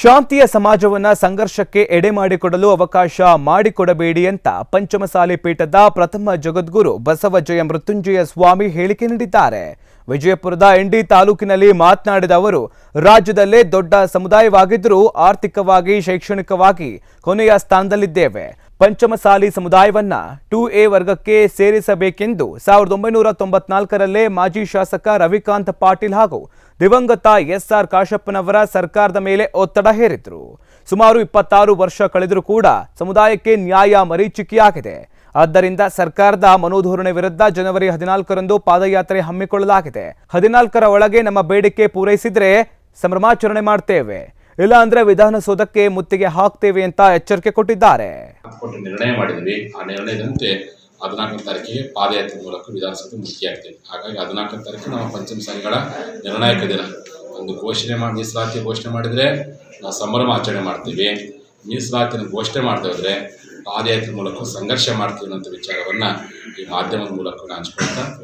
ಶಾಂತಿಯ ಸಮಾಜವನ್ನ ಸಂಘರ್ಷಕ್ಕೆ ಎಡೆ ಮಾಡಿಕೊಡಲು ಅವಕಾಶ ಮಾಡಿಕೊಡಬೇಡಿ ಅಂತ ಪಂಚಮಸಾಲಿ ಪೀಠದ ಪ್ರಥಮ ಜಗದ್ಗುರು ಬಸವಜಯ ಮೃತ್ಯುಂಜಯ ಸ್ವಾಮಿ ಹೇಳಿಕೆ ನೀಡಿದ್ದಾರೆ. ವಿಜಯಪುರದ ಎಂಡಿ ತಾಲೂಕಿನಲ್ಲಿ ಮಾತನಾಡಿದ ಅವರು, ರಾಜ್ಯದಲ್ಲೇ ದೊಡ್ಡ ಸಮುದಾಯವಾಗಿದ್ದರೂ ಆರ್ಥಿಕವಾಗಿ, ಶೈಕ್ಷಣಿಕವಾಗಿ ಕೊನೆಯ ಸ್ಥಾನದಲ್ಲಿದ್ದೇವೆ. ಪಂಚಮಸಾಲಿ ಸಮುದಾಯವನ್ನ ಟು ಎ ವರ್ಗಕ್ಕೆ ಸೇರಿಸಬೇಕೆಂದು ಸಾವಿರದ ಒಂಬೈನೂರ ತೊಂಬತ್ನಾಲ್ಕರಲ್ಲೇ ಮಾಜಿ ಶಾಸಕ ರವಿಕಾಂತ್ ಪಾಟೀಲ್ ಹಾಗೂ ದಿವಂಗತ ಎಸ್ಆರ್ ಕಾಶಪ್ಪನವರ ಸರ್ಕಾರದ ಮೇಲೆ ಒತ್ತಡ ಹೇರಿದ್ರು. ಸುಮಾರು ಇಪ್ಪತ್ತಾರು ವರ್ಷ ಕಳೆದರೂ ಕೂಡ ಸಮುದಾಯಕ್ಕೆ ನ್ಯಾಯ ಮರೀಚಿಕೆಯಾಗಿದೆ. ಆದ್ದರಿಂದ ಸರ್ಕಾರದ ಮನೋಧೋರಣೆ ವಿರುದ್ಧ ಜನವರಿ ಹದಿನಾಲ್ಕರಂದು ಪಾದಯಾತ್ರೆ ಹಮ್ಮಿಕೊಳ್ಳಲಾಗಿದೆ. ಹದಿನಾಲ್ಕರ ಒಳಗೆ ನಮ್ಮ ಬೇಡಿಕೆ ಪೂರೈಸಿದ್ರೆ ಸಂಭ್ರಮಾಚರಣೆ ಮಾಡ್ತೇವೆ. ಇಲ್ಲ ಅಂದ್ರೆ ವಿಧಾನಸೌಧಕ್ಕೆ ಮುತ್ತಿಗೆ ಹಾಕ್ತೇವೆ ಅಂತ ಎಚ್ಚರಿಕೆ ಕೊಟ್ಟಿದ್ದಾರೆ. ಕೊಟ್ಟು ನಿರ್ಣಯ ಮಾಡಿದ್ವಿ. ಆ ನಿರ್ಣಯದಂತೆ ಹದಿನಾಲ್ಕನೇ ತಾರೀಕಿಗೆ ಪಾದಯಾತ್ರೆ ಮೂಲಕ ವಿಧಾನಸಭೆ ಆಗ್ತೇವೆ ಹಾಗಾಗಿ ಹದಿನಾಲ್ಕನೇ ತಾರೀಕು ನಮ್ಮ ಪಂಚಮ ಸಂಘಗಳ ನಿರ್ಣಾಯಕ ದಿನ. ಒಂದು ಘೋಷಣೆ ಮಾಡಿ ಮೀಸಲಾತಿ ಘೋಷಣೆ ಮಾಡಿದರೆ ನಾವು ಸಂಭ್ರಮ ಆಚರಣೆ ಮಾಡ್ತೀವಿ. ಮೀಸಲಾತಿನ ಘೋಷಣೆ ಮಾಡ್ತಾ ಹೋದರೆ ಪಾದಯಾತ್ರೆ ಮೂಲಕ ಸಂಘರ್ಷ ಮಾಡ್ತೀವಿ ಅನ್ನೋಂಥ ವಿಚಾರವನ್ನು ಈ ಮಾಧ್ಯಮದ ಮೂಲಕ ಹಂಚ್ಕೊಳ್ತಾ